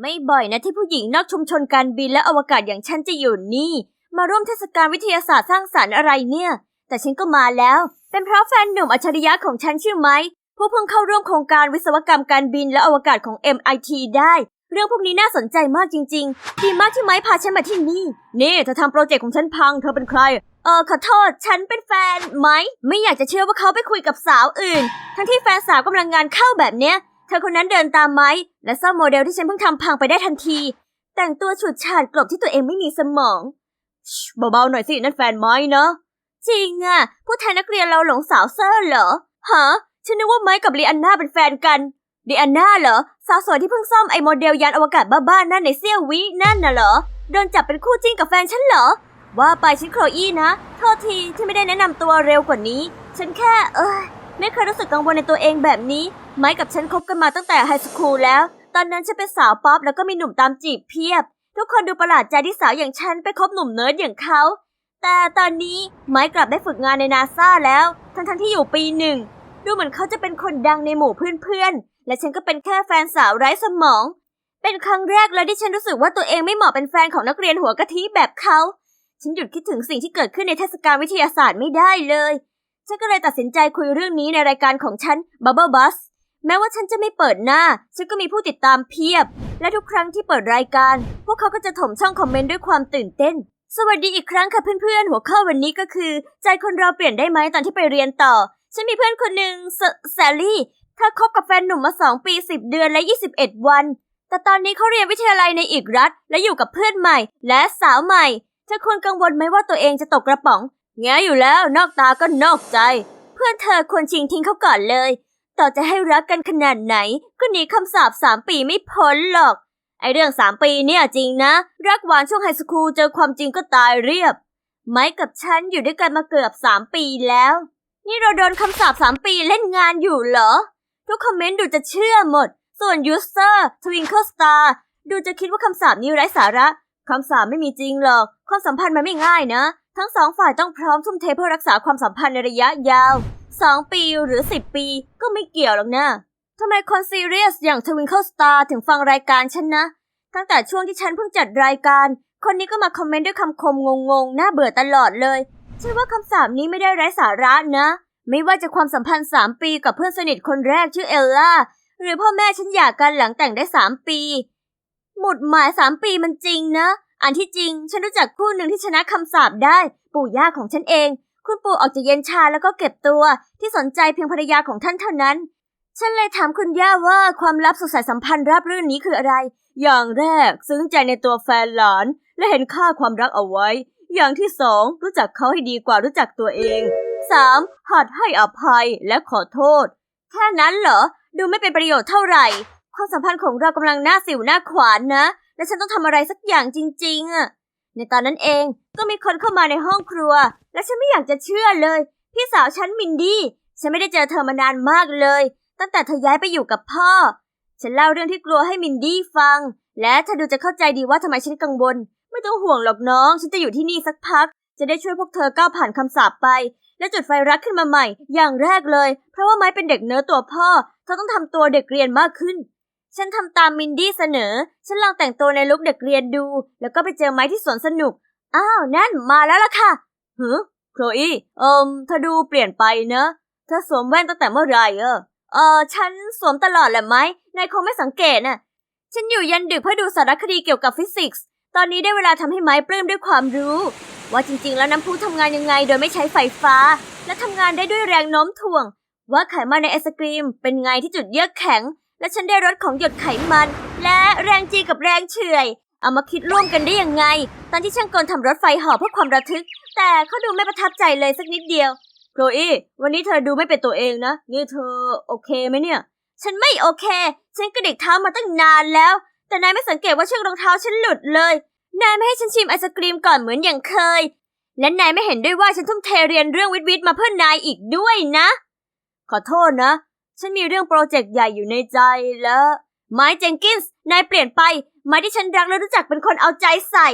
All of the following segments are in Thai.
ไม่บ่อยนะที่ผู้หญิงนอกชุมชนการบินและอวกาศอย่างฉันจะอยู่นี่ มาร่วมเทศกาลวิทยาศาสตร์สร้างสรรค์อะไรเนี่ย แต่ฉันก็มาแล้ว เป็นเพราะแฟนหนุ่มอัจฉริยะของฉันชื่อไหมผู้เพิ่งเข้าร่วมโครงการวิศวกรรมการบินและอวกาศของ MIT ได้ เรื่องพวกนี้น่าสนใจมากจริง ๆ ดีมากที่ไม้พาฉันมาที่นี่ นี่เธอทำโปรเจกต์ของฉันพัง เธอเป็นใคร เออขอโทษ ฉันเป็นแฟนไหม ไม่อยากจะเชื่อว่าเขาไปคุยกับสาวอื่น ทั้งที่แฟนสาวกำลังงานเข้าแบบเนี้ย เธอคนนั้นเดินตามไหมและซ่อมโมเดลที่ฉันเพิ่งทำพังไปได้ทันที แต่งตัวฉูดฉาดกลบที่ตัวเองไม่มีสมองเบาๆหน่อยสินั่นแฟนไม้นะจริงอะผู้แทนนักเรียนเราหลงสาวเซอร์เหรอฮะฉันนึกว่าไม้กับลีอันนาเป็นแฟนกันลีอันนาเหรอสาวสวยที่เพิ่งซ่อมไอโมเดลยานอวกาศบ้าๆนั่นในเซี่ยววินั่นน่ะเหรอโดนจับเป็นคู่จิ้นกับแฟนฉันเหรอว่าไปฉันโครอี้นะโทษทีที่ไม่ได้แนะนำตัวเร็วกว่านี้ ฉันแค่ เอ้ยไม่เคยรู้สึกกังวลในตัวเองแบบนี้ ไม้กับฉันคบกันมาตั้งแต่ไฮสคูลแล้ว ตอนนั้นฉันเป็นสาวป๊อปแล้วก็มีหนุ่มตามจีบเพียบ ทุกคนดูประหลาดใจที่สาวอย่างฉันไปคบหนุ่มเนิร์ดอย่างเขา แต่ตอนนี้ไม้กลับได้ฝึกงานในนาซาแล้ว ทั้งๆที่อยู่ปีหนึ่ง ดูเหมือนเขาจะเป็นคนดังในหมู่เพื่อนๆ และฉันก็เป็นแค่แฟนสาวไร้สมอง เป็นครั้งแรกเลยที่ฉันรู้สึกว่าตัวเองไม่เหมาะเป็นแฟนของนักเรียนหัวกะทิแบบเขา ฉันหยุดคิดถึงสิ่งที่เกิดขึ้นในเทศกาลวิทยาศาสตร์ไม่ได้เลย ฉันก็เลยตัดสินใจคุยเรื่องนี้ในรายการของฉัน Bubble Bus แม้ว่าฉันจะไม่เปิดหน้า ฉันก็มีผู้ติดตามเพียบ และทุกครั้งที่เปิดรายการ พวกเขาก็จะถมช่องคอมเมนต์ด้วยความตื่นเต้น สวัสดีอีกครั้งค่ะเพื่อนๆ หัวข้อวันนี้ก็คือ ใจคนเราเปลี่ยนได้ไหมตอนที่ไปเรียนต่อ ฉันมีเพื่อนคนหนึ่งแซลลี่เธอคบกับแฟนหนุ่มมา 2 ปี 10 เดือนและ 21 วัน แต่ตอนนี้เขาเรียนวิทยาลัยในอีกรัฐ และอยู่กับเพื่อนใหม่ และสาวใหม่เธอควรกังวลไหมว่าตัวเองจะตกกระป๋องแง่อยู่แล้วนอกตาก็นอกใจ เพื่อนเธอควรชิงทิ้งเขาก่อนเลย ต่อจะให้รักกันขนาดไหน ก็หนีคำสาปสามปีไม่พ้นหรอก ไอเรื่องสามปีเนี่ยจริงนะ รักหวานช่วงไฮสคูลเจอความจริงก็ตายเรียบ ไม้กับฉันอยู่ด้วยกันมาเกือบสามปีแล้ว นี่เราโดนคำสาปสามปีเล่นงานอยู่เหรอ ทุกคอมเมนต์ดูจะเชื่อหมด ส่วนยูสเซอร์ทวิงเคิลสตาร์ดูจะคิดว่าคำสาปนี้ไร้สาระคำสาปไม่มีจริงหรอก ความสัมพันธ์มันไม่ง่ายนะ ทั้งสองฝ่ายต้องพร้อมทุ่มเทเพื่อรักษาความสัมพันธ์ในระยะยาว2ปีหรือ10ปีก็ไม่เกี่ยวหรอกนะทำไมคนซีเรียสอย่างทวิงเคิลสตาร์ถึงฟังรายการฉันนะ ตั้งแต่ช่วงที่ฉันเพิ่งจัดรายการ คนนี้ก็มาคอมเมนต์ด้วยคำคมงงๆ น่าเบื่อตลอดเลยฉันว่าคำสาปนี้ไม่ได้ไร้สาระนะ ไม่ว่าจะความสัมพันธ์3ปีกับเพื่อนสนิทคนแรกชื่อเอลล่า หรือพ่อแม่ฉันหย่ากันหลังแต่งได้3ปี หมุดหมาย3ปีมันจริงนะ อันที่จริง ฉันรู้จักคู่หนึ่งที่ชนะคำสาปได้ ปู่ย่าของฉันเอง คุณปู่ออกจากเย็นชาแล้วก็เก็บตัวที่สนใจเพียงภรรยาของท่านเท่านั้น ฉันเลยถามคุณย่าว่าความลับสุขสันต์สัมพันธ์ราบรื่นนี้คืออะไร อย่างแรกซึ้งใจในตัวแฟนหลาน และเห็นค่าความรักเอาไว้ อย่างที่สองรู้จักเขาให้ดีกว่ารู้จักตัวเองสามหัดให้อภัยและขอโทษ แค่นั้นเหรอ ดูไม่เป็นประโยชน์เท่าไหร่ ความสัมพันธ์ของเรากำลังหน้าสิวหน้าขวานนะ และฉันต้องทำอะไรสักอย่างจริง ๆอะในตอนนั้นเองก็มีคนเข้ามาในห้องครัว และฉันไม่อยากจะเชื่อเลย พี่สาวฉันมินดี้ฉันไม่ได้เจอเธอมานานมากเลย ตั้งแต่เธอย้ายไปอยู่กับพ่อ ฉันเล่าเรื่องที่กลัวให้มินดี้ฟัง และเธอดูจะเข้าใจดีว่าทำไมฉันกังวล ไม่ต้องห่วงหรอกน้อง ฉันจะอยู่ที่นี่สักพัก จะได้ช่วยพวกเธอก้าวผ่านคำสาปไป และจุดไฟรักขึ้นมาใหม่ อย่างแรกเลย เพราะว่าไม้เป็นเด็กเนื้อตัวพ่อ เธอต้องทำตัวเด็กเรียนมากขึ้น ฉันทำตามมินดี้เสนอ ฉันลองแต่งตัวในลุคเด็กเรียนดู แล้วก็ไปเจอไม้ที่สวนสนุก อ้าว นั่นมาแล้วล่ะค่ะหือโคลอีเอิมเธอดูเปลี่ยนไปเนอะ เธอสวมแว่นตั้งแต่เมื่อไหร่เออ เออ ฉันสวมตลอดแหละไหมนายคงไม่สังเกตน่ะ ฉันอยู่ยันดึกเพื่อดูสารคดีเกี่ยวกับฟิสิกส์ ตอนนี้ได้เวลาทำให้ไม้ปลื้มด้วยความรู้ ว่าจริงๆ แล้วน้ำพุทำงานยังไงโดยไม่ใช้ไฟฟ้า และทำงานได้ด้วยแรงโน้มถ่วง ว่าไขมันในไอศกรีมเป็นไงที่จุดเยือกแข็ง และฉันได้รสของหยดไขมัน และแรงจีกับแรงเฉื่อย เอามาคิดร่วมกันได้ยังไง ตอนที่ช่างกลทำรถไฟห่อเพื่อความระทึก แต่เขาดูไม่ประทับใจเลยสักนิดเดียวโคลอี้วันนี้เธอดูไม่เป็นตัวเองนะ นี่เธอโอเคไหมเนี่ย ฉันไม่โอเค ฉันกระดิกเท้ามาตั้งนานแล้ว แต่นายไม่สังเกตว่าเชือกรองเท้าฉันหลุดเลย นายไม่ให้ฉันชิมไอศกรีมก่อนเหมือนอย่างเคย และนายไม่เห็นด้วยว่าฉันทุ่มเทเรียนเรื่องวิทย์วิทย์มาเพื่อนายอีกด้วยนะ ขอโทษนะ ฉันมีเรื่องโปรเจกต์ใหญ่อยู่ในใจแล้ว ไมค์เจนกินส์นายเปลี่ยนไป ไม้ที่ฉันรักและรู้จักเป็นคนเอาใจใส่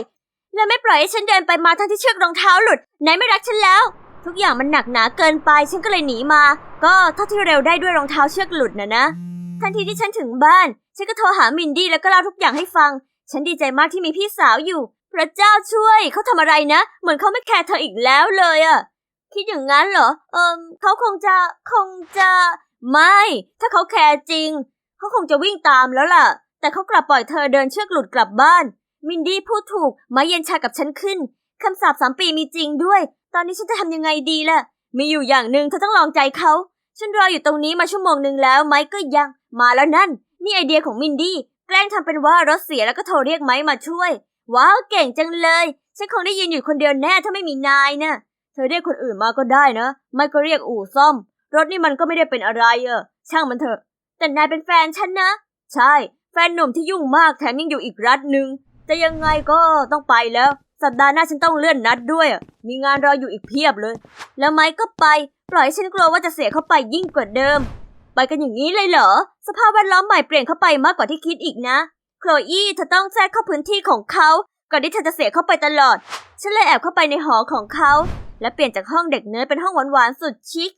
และไม่ปล่อยให้ฉันเดินไปมาทั้งที่เชือกรองเท้าหลุด นายไม่รักฉันแล้ว ทุกอย่างมันหนักหนาเกินไป ฉันก็เลยหนีมา ก็เท่าที่เร็วได้ด้วยรองเท้าเชือกหลุดนะนะ ทันทีที่ฉันถึงบ้าน ฉันก็โทรหามินดี้แล้วก็เล่าทุกอย่างให้ฟัง ฉันดีใจมากที่มีพี่สาวอยู่ พระเจ้าช่วย เขาทำอะไรนะ เหมือนเขาไม่แคร์เธออีกแล้วเลยอะคิดอย่างนั้นเหรอ เอิมเขาคงจะ คงจะ ไม่ ถ้าเขาแคร์จริง เขาคงจะวิ่งตามแล้วล่ะ แต่เขากลับปล่อยเธอเดินเชือกหลุดกลับบ้าน มินดี้พูดถูกไม้เย็นชากับฉันขึ้น คำสาปสามปีมีจริงด้วย ตอนนี้ฉันจะทำยังไงดีล่ะ มีอยู่อย่างหนึ่งเธอต้องลองใจเขา ฉันรออยู่ตรงนี้มาชั่วโมงหนึ่งแล้วไม้ก็ยัง มาแล้วนั่น นี่ไอเดียของมินดี้แกล้งทำเป็นว่ารถเสียแล้วก็โทรเรียกไม้มาช่วย ว้าวเก่งจังเลย ฉันคงได้ยืนอยู่คนเดียวแน่ถ้าไม่มีนายนะเธอเรียกคนอื่นมาก็ได้นะ ไม่ก็เรียกอู่ซ่อม รถนี่มันก็ไม่ได้เป็นอะไรเออช่างมันเถอะ แต่นายเป็นแฟนฉันนะ ใช่ แฟนหนุ่มที่ยุ่งมากแถมยังอยู่อีกรัฐหนึ่งแต่ยังไงก็ต้องไปแล้ว สัปดาห์หน้าฉันต้องเลื่อนนัดด้วย มีงานรออยู่อีกเพียบเลย แล้วไม้ก็ไป ปล่อยให้ฉันกลัวว่าจะเสียเข้าไปยิ่งกว่าเดิม ไปกันอย่างนี้เลยเหรอ สภาพแวดล้อมใหม่เปลี่ยนเข้าไปมากกว่าที่คิดอีกนะ โคลอี้เธอต้องแทรกเข้าพื้นที่ของเขา ก่อนที่เธอจะเสียเข้าไปตลอด ฉันเลยแอบเข้าไปในหอของเขา และเปลี่ยนจากห้องเด็กเนื้อเป็นห้องหวานๆสุดชิค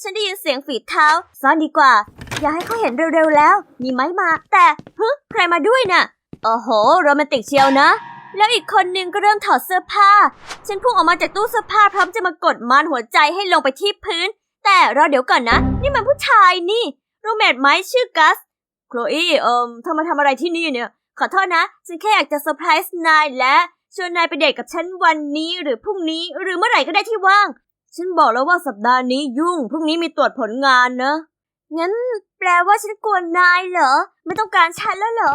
ฉันได้ยินเสียงฝีเท้า ซ่อนดีกว่า อย่าให้เขาเห็นเร็วๆแล้ว มีไม้มา แต่ฮึใครมาด้วยน่ะ โอ้โห โรแมนติกเชียวนะ แล้วอีกคนนึงก็เริ่มถอดเสื้อผ้า ฉันพุ่งออกมาจากตู้เสื้อผ้าพร้อมจะมากดมานหัวใจให้ลงไปที่พื้น แต่รอเดี๋ยวก่อนนะ นี่มันผู้ชายนี่รูเมทไม้ชื่อกัส โคลอีเอิมเธอมาทำอะไรที่นี่เนี่ย ขอโทษนะ ฉันแค่อยากจะเซอร์ไพรส์นายและชวนนายไปเดทกับฉันวันนี้หรือพรุ่งนี้ หรือเมื่อไหร่ก็ได้ที่ว่าง ฉันบอกแล้วว่าสัปดาห์นี้ยุ่ง พรุ่งนี้มีตรวจผลงานนะ งั้นแปลว่าฉันกวนนายเหรอ ไม่ต้องการฉันแล้วเหรอ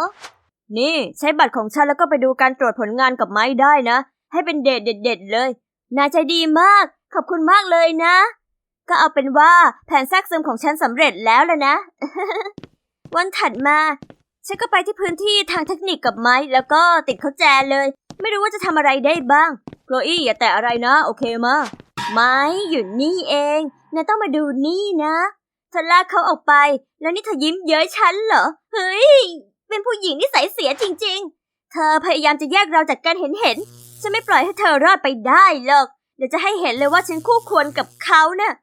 นี่ใช้บัตรของฉันแล้วก็ไปดูการตรวจผลงานกับไม้ได้นะ ให้เป็นเดทเด็ดๆเลย นายใจดีมาก ขอบคุณมากเลยนะ ก็เอาเป็นว่าแผนแทรกซึมของฉันสำเร็จแล้วแล้วนะ วันถัดมา ฉันก็ไปที่พื้นที่ทางเทคนิคกับไม้แล้วก็ติดเขาแจเลย ไม่รู้ว่าจะทำอะไรได้บ้าง โคลอี้อย่าแตะอะไรนะ โอเคมา ไม้อยู่นี่เองนายต้องมาดูนี่นะเธอลากเขาออกไป แล้วนี่เธอยิ้มเย้ยฉันเหรอ เฮ้ย เป็นผู้หญิงนิสัยเสียจริง ๆ เธอพยายามจะแยกเราจากกันเห็นเห็นๆฉันไม่ปล่อยให้เธอรอดไปได้หรอก เดี๋ยวจะให้เห็นเลยว่าฉันคู่ควรกับเขาน่ะ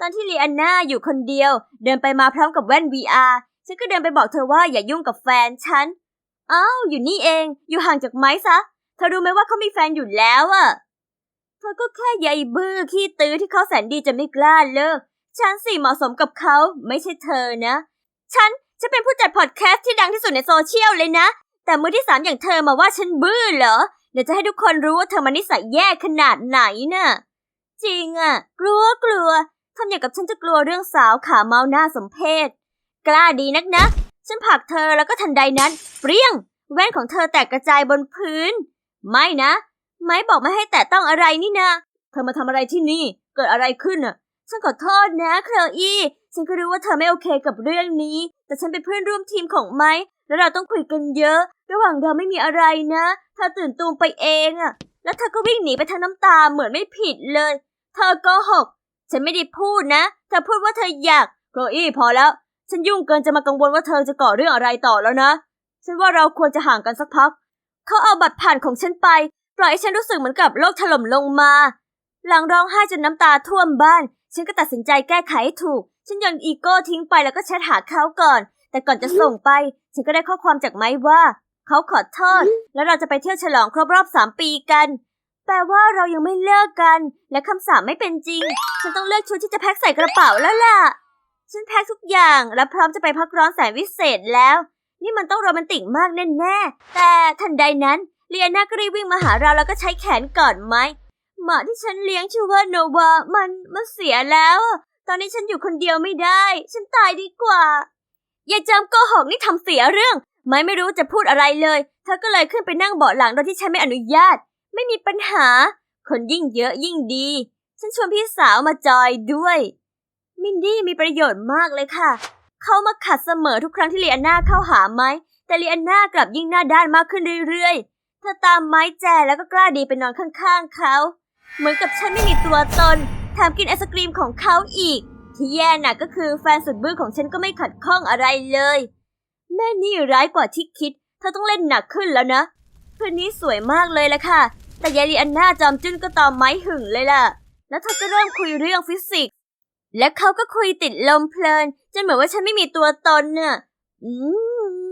ตอนที่ลีอันนาอยู่คนเดียว เดินไปมาพร้อมกับแว่น VR ฉันก็เดินไปบอกเธอว่าอย่ายุ่งกับแฟนฉัน อ้าว อยู่นี่เอง อยู่ห่างจากไม้ซะ เธอรู้ไหมว่าเขามีแฟนอยู่แล้วอะ ก็แค่ใยบื้อขี้ตื้อที่เขาแสนดีจะไม่กล้าเลิก ฉันสิเหมาะสมกับเขาไม่ใช่เธอนะ ฉันฉันเป็นผู้จัดพอดแคสต์ที่ดังที่สุดในโซเชียลเลยนะ แต่มือที่สามอย่างเธอมาว่าฉันบื้อเหรอ เดี๋ยวจะให้ทุกคนรู้ว่าเธอมันนิสัยแย่ขนาดไหนน่ะ จริงอะกลัวกลัวทำอย่างกับฉันจะกลัวเรื่องสาวขาเมาหน้าสมเพศ กล้าดีนักนะ ฉันผลักเธอแล้วก็ทันใดนั้น เปรี้ยง แว่นของเธอแตกกระจายบนพื้น ไม่นะ ไม้บอกไม่ให้แตะต้องอะไรนี่นะเธอมาทำอะไรที่นี่ เกิดอะไรขึ้นอะ ฉันขอโทษนะเคลอี้ฉันก็รู้ว่าเธอไม่โอเคกับเรื่องนี้ แต่ฉันเป็นเพื่อนร่วมทีมของไม้แล้วเราต้องคุยกันเยอะ ระหว่างเราไม่มีอะไรนะ เธอตื่นตูมไปเองอะแล้วเธอก็วิ่งหนีไปทางน้ำตาเหมือนไม่ผิดเลย เธอโกหก ฉันไม่ได้พูดนะ เธอพูดว่าเธออยากโคลอี้พอแล้ว ฉันยุ่งเกินจะมากังวลว่าเธอจะก่อเรื่องอะไรต่อแล้วนะ ฉันว่าเราควรจะห่างกันสักพัก เขาเอาบัตรผ่านของฉันไป ปล่อยให้ฉันรู้สึกเหมือนกับโลกถล่มลงมา หลังร้องไห้จนน้ำตาท่วมบ้าน ฉันก็ตัดสินใจแก้ไขให้ถูก ฉันยนอีโก้ทิ้งไปแล้วก็แชทหาเขาก่อน แต่ก่อนจะส่งไป ฉันก็ได้ข้อความจากไม้ว่า เขาขอโทษ แล้วเราจะไปเที่ยวฉลองครบรอบสามปีกันแปลว่าเรายังไม่เลิกกัน และคำสาปไม่เป็นจริง ฉันต้องเลือกชุดที่จะแพ็คใส่กระเป๋าแล้วล่ะ ฉันแพ็คทุกอย่างและพร้อมจะไปพักร้อนแสนวิเศษแล้ว นี่มันต้องโรแมนติกมากแน่ๆแต่ทันใดนั้น เลียนาก็รีบวิ่งมาหาเราแล้วก็ใช้แขนกอดไม้หมาที่ฉันเลี้ยงชื่อว่าโนวา มันมันเสียแล้ว ตอนนี้ฉันอยู่คนเดียวไม่ได้ ฉันตายดีกว่ายายจำโกหกนี่ทำเสียเรื่อง ไม่ไม่รู้จะพูดอะไรเลย เธอก็เลยขึ้นไปนั่งเบาะหลังโดยที่ฉันไม่อนุญาต ไม่มีปัญหา คนยิ่งเยอะยิ่งดี ฉันชวนพี่สาวมาจอยด้วย มินดี้มีประโยชน์มากเลยค่ะ เขามาขัดเสมอทุกครั้งที่เลียนาเข้าหาไม้แต่เลียนากลับยิ่งหน้าด้านมากขึ้นเรื่อยๆ ธอตามไม้แจแล้วก็กล้าดีไปนอนข้างๆเขา เหมือนกับฉันไม่มีตัวตนแถมกินไอศกรีมของเขาอีก ที่แย่หนักก็คือแฟนสุดบื้อของฉันก็ไม่ขัดข้องอะไรเลย แม่นี่ร้ายกว่าที่คิด เธอต้องเล่นหนักขึ้นแล้วนะคืนนี้สวยมากเลยละค่ะ แต่ยายลีอันนาจอมจุ้นก็ตอมไม้หึงเลยล่ะ แล้วเธอก็เริ่มคุยเรื่องฟิสิกส์ และเขาก็คุยติดลมเพลินจนเหมือนว่าฉันไม่มีตัวตนน่ะอื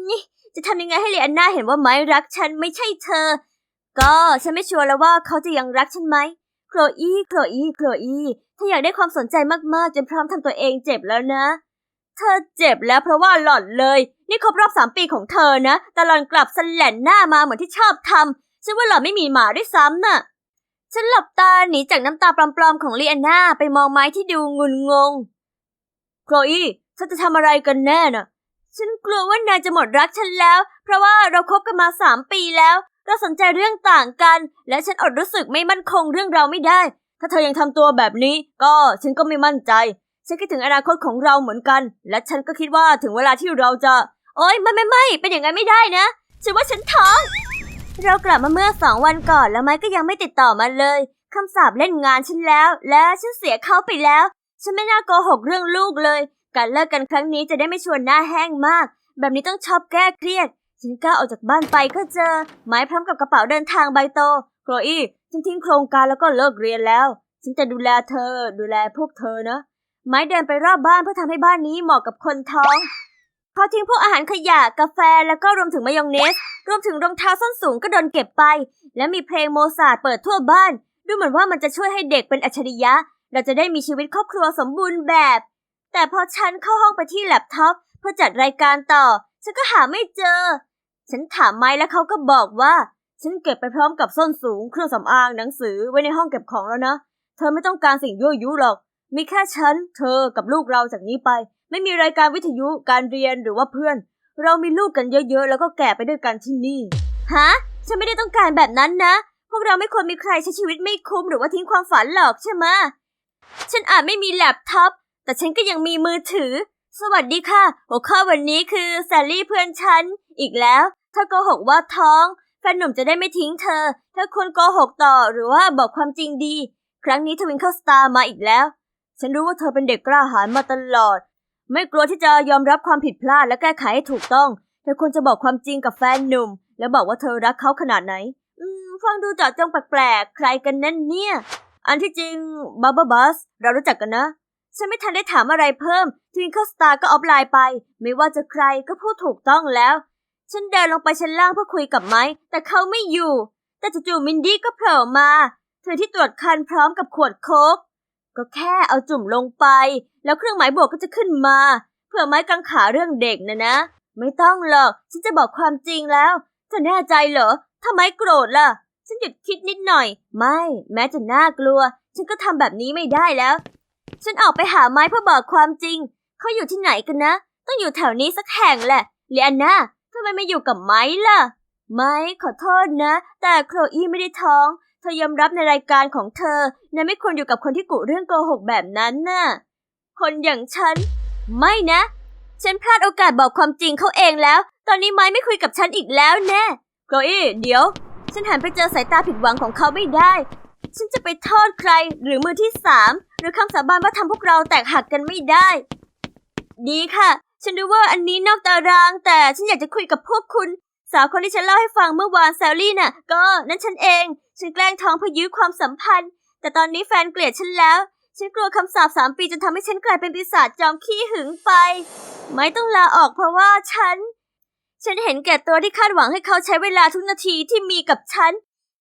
ม จะทำยังไงให้เลียนนาเห็นว่าไม้รักฉันไม่ใช่เธอ ก็ฉันไม่ชัวร์แล้วว่าเขาจะยังรักฉันไหมโคลอีโคลอีโคลอีถ้าอยากได้ความสนใจมากๆจนพร้อมทำตัวเองเจ็บแล้วนะ เธอเจ็บแล้วเพราะว่าหล่อนเลย นี่ครบรอบสามปีของเธอนะแต่หล่อนกลับสแลนหน้ามาเหมือนที่ชอบทำฉันว่าหล่อนไม่มีหมาด้วยซ้ำน่ะฉันหลับตาหนีจากน้ำตาปลอมๆของลีแอนนาไปมองไม้ที่ดูงุนงง โคลอีเธอจะทำอะไรกันแน่น่ะ ฉันกลัวว่านายจะหมดรักฉันแล้ว เพราะว่าเราคบกันมาสามปีแล้ว เราสนใจเรื่องต่างกัน และฉันอดรู้สึกไม่มั่นคงเรื่องเราไม่ได้ ถ้าเธอยังทำตัวแบบนี้ ก็ฉันก็ไม่มั่นใจ ฉันคิดถึงอนาคตของเราเหมือนกัน และฉันก็คิดว่าถึงเวลาที่เราจะ โอ๊ยไม่ไม่ไม่เป็นอย่างนั้นไม่ได้นะฉันว่าฉันท้อง เรากลับมาเมื่อสองวันก่อนแล้วไม้ก็ยังไม่ติดต่อมาเลยคำสาปเล่นงานฉันแล้ว และฉันเสียเขาไปแล้ว ฉันไม่น่าโกหกเรื่องลูกเลย การเลิกกันครั้งนี้จะได้ไม่ชวนหน้าแห้งมาก แบบนี้ต้องชอบแก้เครียด ฉันก้าวออกจากบ้านไปก็เจอ ไม้พร้อมกับกระเป๋าเดินทางใบโตโคลอี้ฉันทิ้งโครงการแล้วก็เลิกเรียนแล้ว ฉันจะดูแลเธอ ดูแลพวกเธอนะ ไม้เดินไปรอบบ้านเพื่อทำให้บ้านนี้เหมาะกับคนท้องเขาทิ้งพวกอาหารขยะกาแฟแล้วก็รวมถึงมายองเนส รวมถึงรองเท้าส้นสูงก็โดนเก็บไป และมีเพลงโมซาร์ทเปิดทั่วบ้าน ดูเหมือนว่ามันจะช่วยให้เด็กเป็นอัจฉริยะ เราจะได้มีชีวิตครอบครัวสมบูรณ์แบบ แต่พอฉันเข้าห้องไปที่แล็ปท็อปเพื่อจัดรายการต่อ ฉันก็หาไม่เจอ ฉันถามไม้แล้วเขาก็บอกว่า ฉันเก็บไปพร้อมกับส้นสูง เครื่องสำอางหนังสือไว้ในห้องเก็บของแล้วนะ เธอไม่ต้องการสิ่งยั่วยุหรอก มีแค่ฉัน เธอกับลูกเราจากนี้ไป ไม่มีรายการวิทยุการเรียนหรือว่าเพื่อน เรามีลูกกันเยอะๆแล้วก็แก่ไปด้วยกันที่นี่ฮะฉันไม่ได้ต้องการแบบนั้นนะพวกเราไม่ควรมีใครใช้ชีวิตไม่คุ้มหรือว่าทิ้งความฝันหรอกใช่ไหม ฉันอาจไม่มีแล็ปท็อป แต่ฉันก็ยังมีมือถือ สวัสดีค่ะ หัวข้อวันนี้คือแซลลี่เพื่อนฉัน อีกแล้ว ถ้าโกหกว่าท้องแฟนหนุ่มจะได้ไม่ทิ้งเธอ ถ้าควรโกหกต่อหรือว่าบอกความจริงดี ครั้งนี้ทวินเข้าสตาร์มาอีกแล้ว ฉันรู้ว่าเธอเป็นเด็กกล้าหาญมาตลอด ไม่กลัวที่จะยอมรับความผิดพลาดและแก้ไขให้ถูกต้อง เธอควรจะบอกความจริงกับแฟนหนุ่ม แล้วบอกว่าเธอรักเขาขนาดไหน อืม ฟังดูเจาะจงแปลกๆ ใครกันนั่นเนี่ย อันที่จริงบับเบิลบัสเรารู้จักกันนะ ฉันไม่ทันได้ถามอะไรเพิ่มทวินเข้าสตาร์ก็ออฟไลน์ไป ไม่ว่าจะใครก็พูดถูกต้องแล้ว ฉันเดินลงไปชั้นล่างเพื่อคุยกับไม้แต่เขาไม่อยู่ แต่จู่ๆมินดี้ก็โผล่มา เธอที่ตรวจคันพร้อมกับขวดโค้กก็แค่เอาจุ่มลงไป แล้วเครื่องหมายบวกก็จะขึ้นมา เพื่อไม้กังขาเรื่องเด็กนะนะ ไม่ต้องหรอก ฉันจะบอกความจริงแล้วเธอแน่ใจเหรอทำไมโกรธล่ะ ฉันหยุดคิดนิดหน่อย ไม่แม้จะน่ากลัว ฉันก็ทำแบบนี้ไม่ได้แล้ว ฉันออกไปหาไม้เพื่อบอกความจริง เขาอยู่ที่ไหนกันนะ ต้องอยู่แถวนี้สักแห่งแหละเลียนนาทำไมไม่อยู่กับไม้ล่ะ ไม้ขอโทษนะ แต่โคลอี้ไม่ได้ท้อง เธอยอมรับในรายการของเธอนายไม่ควรอยู่กับคนที่กุเรื่องโกหกแบบนั้นน่ะ คนอย่างฉัน ไม่นะ ฉันพลาดโอกาสบอกความจริงเขาเองแล้ว ตอนนี้ไม้ไม่คุยกับฉันอีกแล้วแน่โคลอี้เดี๋ยว ฉันหันไปเจอสายตาผิดหวังของเขาไม่ได้ ฉันจะไปโทษใครหรือมือที่สามหรือคำสาบานว่าทำพวกเราแตกหักกันไม่ได้ ดีค่ะ ฉันรู้ว่าอันนี้นอกตาราง แต่ฉันอยากจะคุยกับพวกคุณ สาวคนที่ฉันเล่าให้ฟังเมื่อวานแซลลี่น่ะ ก็นั่นฉันเอง ฉันแกล้งท้องเพื่อยื้อความสัมพันธ์ แต่ตอนนี้แฟนเกลียดฉันแล้ว ฉันกลัวคำสาปสามปีจนทำให้ฉันกลายเป็นปีศาจจอมขี้หึงไป ไม่ต้องลาออกเพราะว่าฉัน ฉันเห็นแก่ตัวที่คาดหวังให้เขาใช้เวลาทุกนาทีที่มีกับฉัน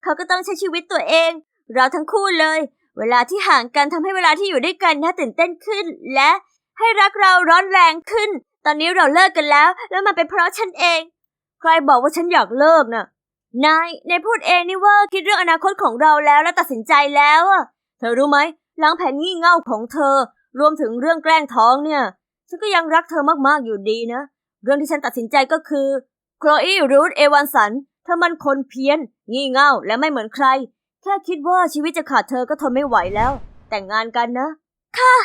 เขาก็ต้องใช้ชีวิตตัวเอง เราทั้งคู่เลย เวลาที่ห่างกันทำให้เวลาที่อยู่ด้วยกันน่าตื่นเต้นขึ้น และให้รักเราร้อนแรงขึ้น ตอนนี้เราเลิกกันแล้ว แล้วมันเป็นเพราะฉันเอง ใครบอกว่าฉันอยากเลิกน่ะ นาย นายพูดเองนี่ว่าคิดเรื่องอนาคตของเราแล้วและตัดสินใจแล้วอะเธอรู้ไหมหลังแผนงี่เง่าของเธอ รวมถึงเรื่องแกล้งท้องเนี่ย ฉันก็ยังรักเธอมากๆอยู่ดีนะ เรื่องที่ฉันตัดสินใจก็คือโคลอีรูธเอวานสันเธอมันคนเพี้ยน งี่เง่าและไม่เหมือนใคร แค่คิดว่าชีวิตจะขาดเธอก็ทนไม่ไหวแล้ว แต่งงานกันนะ ค่ะ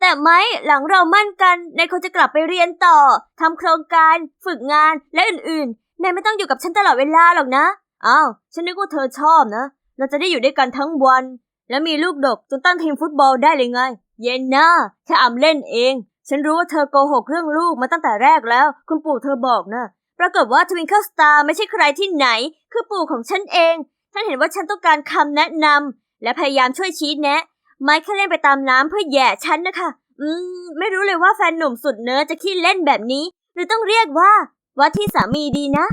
แต่ไหมหลังเรามั่นกันนายคงจะกลับไปเรียนต่อทำโครงการ ฝึกงานและอื่นๆนายไม่ต้องอยู่กับฉันตลอดเวลาหรอกนะอ้าวฉันนึกว่าเธอชอบนะ เราจะได้อยู่ด้วยกันทั้งวัน และมีลูกดกจนตั้งทีมฟุตบอลได้เลยไง เย็นนะแค่อำเล่นเอง ฉันรู้ว่าเธอโกหกเรื่องลูกมาตั้งแต่แรกแล้ว คุณปู่เธอบอกนะ ปรากฏว่าทวิงเคิลสตาร์ไม่ใช่ใครที่ไหน คือปู่ของฉันเอง ท่านเห็นว่าฉันต้องการคำแนะนำและพยายามช่วยชี้แนะ ไม่แค่เล่นไปตามน้ำเพื่อแย่ฉันนะคะ อืม ไม่รู้เลยว่าแฟนหนุ่มสุดเนิร์ดจะขี้เล่นแบบนี้ หรือต้องเรียกว่าว่าที่สามีดีนะ